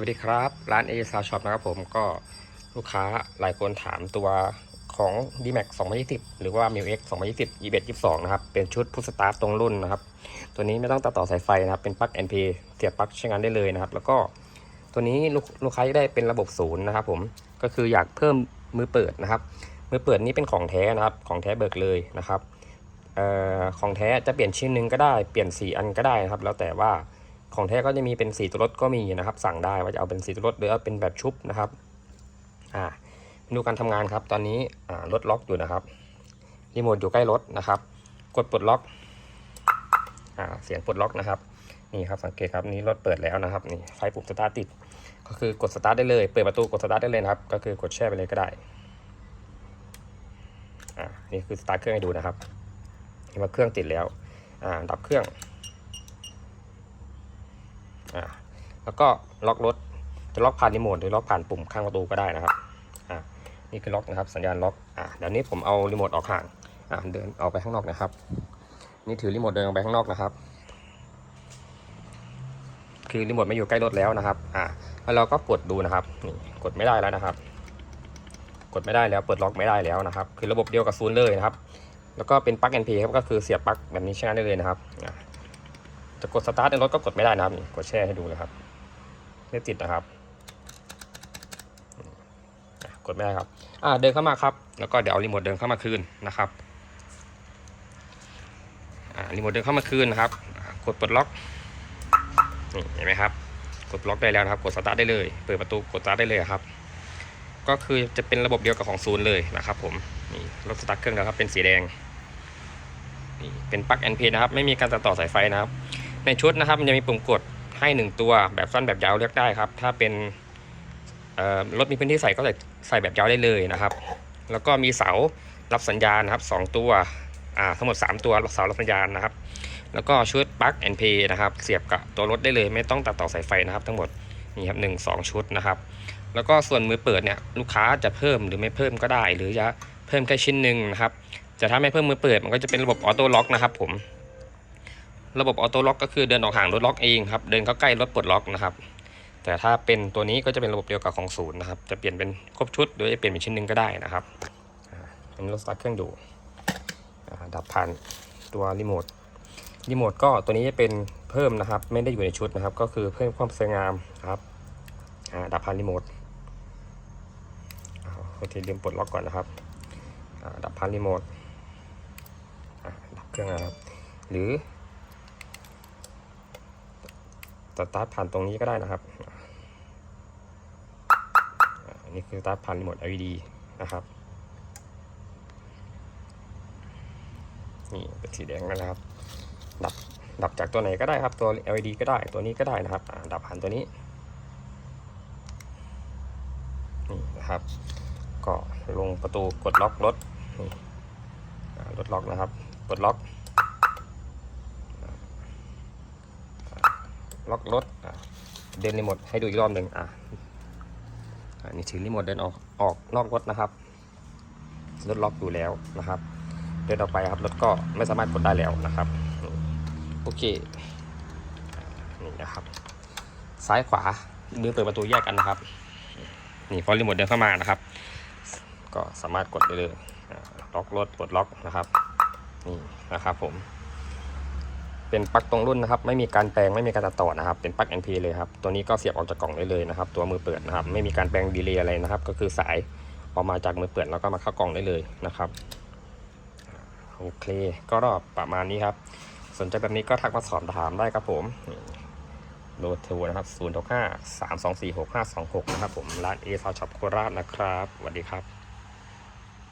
วัสดีครับ ร้านเอซาช็อปนะครับผมก็ลูกค้าหลายคนถามตัวของ d m a x 2020 หรือว่า m i x 2020 21 22 นะครับ เป็นชุดพุทสตาร์ตตรงรุ่นนะครับ ตัวนี้ไม่ต้องตัดต่อสายไฟนะครับ เป็นปลั๊ก NP เสียบปลั๊กใช้งานได้เลยนะครับ แล้วก็ตัวนี้ลูกลูกค้าจะได้เป็นระบบศูนย์นะครับผมก็คืออยากเพิ่มมือเปิดนะครับ มือเปิดนี้เป็นของแท้นะครับ ของแท้เบิกเลยนะครับเอ่อของแท้จะเปลี่ยนชิ้นหนึ่งก็ได้เปลี่ยนสีอันก็ได้นะครับ แล้วแต่ว่า ของแท้ก็จะมีเป็นสีตัวรถก็มีนะครับ สั่งได้ว่าจะเอาเป็นสีตัวรถหรือเอาเป็นแบบชุบนะครับอ่าดูการทำงานครับ ตอนนี้อ่ารถล็อกอยู่นะครับรีโมทอยู่ใกล้รถนะครับ กดปลดล็อกอ่าเสียงปลดล็อกนะครับนี่ครับสังเกตครับนี่รถเปิดแล้วนะครับนี่ไฟปุ่มสตาร์ทติด ก็คือกดสตาร์ทได้เลยเปิดประตูกดสตาร์ทได้เลยครับ ก็คือกดแช่ไปเลยก็ได้อ่านี่คือสตาร์ทเครื่องให้ดูนะครับเห็นว่าเครื่องติดแล้วอ่าดับเครื่อง อ่าแล้วก็ล็อกรถจะล็อกผ่านรีโมทหรือล็อกผ่านปุ่มข้างประตูก็ได้นะครับอ่านี่คือล็อกนะครับ สัญญาณล็อกอ่าเดี๋ยวนี้ผมเอารีโมทออกห่างอ่าเดินออกไปข้างนอกนะครับ นี่ถือรีโมทเดินออกไปข้างนอกนะครับ คือรีโมทไม่อยู่ใกล้รถแล้วนะครับอ่าแล้วเราก็กดดูนะครับนี่กดไม่ได้แล้วนะครับ กดไม่ได้แล้วเปิดล็อกไม่ได้แล้วนะครับ คือระบบเดียวกับซูนเลยนะครับ แล้วก็เป็นปลั๊ก NP ครับก็คือเสียบปลั๊กแบบนี้ใช้งานได้เลยนะครับ จะกดสตาร์ทในรถก็กดไม่ได้นะครับกดแช่ให้ดูนะครับไม่ติดนะครับ กดไม่ได้ครับ อ่าเดินเข้ามาครับ แล้วก็เดี๋ยวเอารีโมทเดินเข้ามาคืนนะครับอ่ารีโมทเดินเข้ามาคืนนะครับ กดปลดล็อกนี่เห็นไหมครับ กดล็อกได้แล้วนะครับ กดสตาร์ทได้เลย เปิดประตูกดสตาร์ทได้เลยครับ ก็คือจะเป็นระบบเดียวกับของศูนย์เลยนะครับ ผมนี่รถสตาร์ทเครื่องแล้วครับเป็นสีแดงนี่เป็นปลั๊ก NP นะครับ ไม่มีการตัดต่อสายไฟนะครับ ในชุดนะครับ มันจะมีปุ่มกดให้1ตัวแบบสั้นแบบยาวเลือกได้ครับ ถ้าเป็นรถมีพื้นที่ใส่ก็ใส่ใส่แบบยาวได้เลยนะครับ แล้วก็มีเสารับสัญญาณนะครับ2ตัวทั้งหมด 3 ตัวเสารับสัญญาณนะครับ แล้วก็ชุดปลั๊ก NP นะครับ เสียบกับตัวรถได้เลย ไม่ต้องตัดต่อสายไฟนะครับ ทั้งหมดนี่ครับหนึ่งสองชุดนะครับ แล้วก็ส่วนมือเปิดเนี่ยลูกค้าจะเพิ่มหรือไม่เพิ่มก็ได้ หรือจะเพิ่มแค่ชิ้นหนึ่งนะครับ จะถ้าไม่เพิ่มมือเปิดมันก็จะเป็นระบบออโต้ล็อกนะครับผม ระบบออโต้ล็อกก็คือเดินออกห่างรถล็อกเองครับ เดินเข้าใกล้รถปลดล็อกนะครับ แต่ถ้าเป็นตัวนี้ก็จะเป็นระบบเดียวกับของศูนย์นะครับ จะเปลี่ยนเป็นครบชุดหรือจะเปลี่ยนเป็นชิ้นหนึ่งก็ได้นะครับอันนี้รถสตาร์ทเครื่องดูดับผ่านตัวรีโมท รีโมทก็ตัวนี้จะเป็นเพิ่มนะครับ ไม่ได้อยู่ในชุดนะครับ ก็คือเพิ่มความสวยงามครับดับผ่านรีโมทอ่าโอเคลืมปลดล็อกก่อนนะครับ ดับผ่านรีโมทดับเครื่องนะครับ หรือ สตาร์ทผ่านตรงนี้ก็ได้นะครับอันนี้คือสตาร์ทผ่านรีโมท LED นะครับนี่เป็นสีแดงนะครับ ดับดับจากตัวไหนก็ได้ครับ ตัว LED ก็ได้ตัวนี้ก็ได้นะครับดับผ่านตัวนี้นี่นะครับ ก็ลงประตูกดล็อกรถรถล็อกนะครับกดล็อก ล็อกรถเดินรีโมทให้ดูอีกรอบหนึ่งอะอันนี้ถือรีโมทเดินออกออกนอกรถนะครับรถล็อกอยู่แล้วนะครับ เดินออกไปครับรถก็ไม่สามารถกดได้แล้วนะครับโอเคนี่นะครับ ซ้ายขวามือเปิดประตูแยกกันนะครับนี่พอรีโมทเดินเข้ามานะครับ ก็สามารถกดได้เลยล็อกรถปลดล็อกนะครับนี่นะครับผม เป็นปลั๊กตรงรุ่นนะครับ ไม่มีการแปลงไม่มีการตัดต่อนะครับ เป็นปลั๊ก NP เลยครับ ตัวนี้ก็เสียบออกจากกล่องได้เลยนะครับ ตัวมือเปิดนะครับ ไม่มีการแปลงดีเลย์อะไรนะครับ ก็คือสายออกมาจากมือเปิดแล้วก็มาเข้ากล่องได้เลยนะครับโอเค ก็รอบประมาณนี้ครับ สนใจแบบนี้ก็ทักมาสอบถามได้ครับผมโลโทรนะครับ 0 6 5 3 2 4 6 5 2 6 นะครับผม ร้านเอซาช็อปโคราชนะครับสวัสดีครับ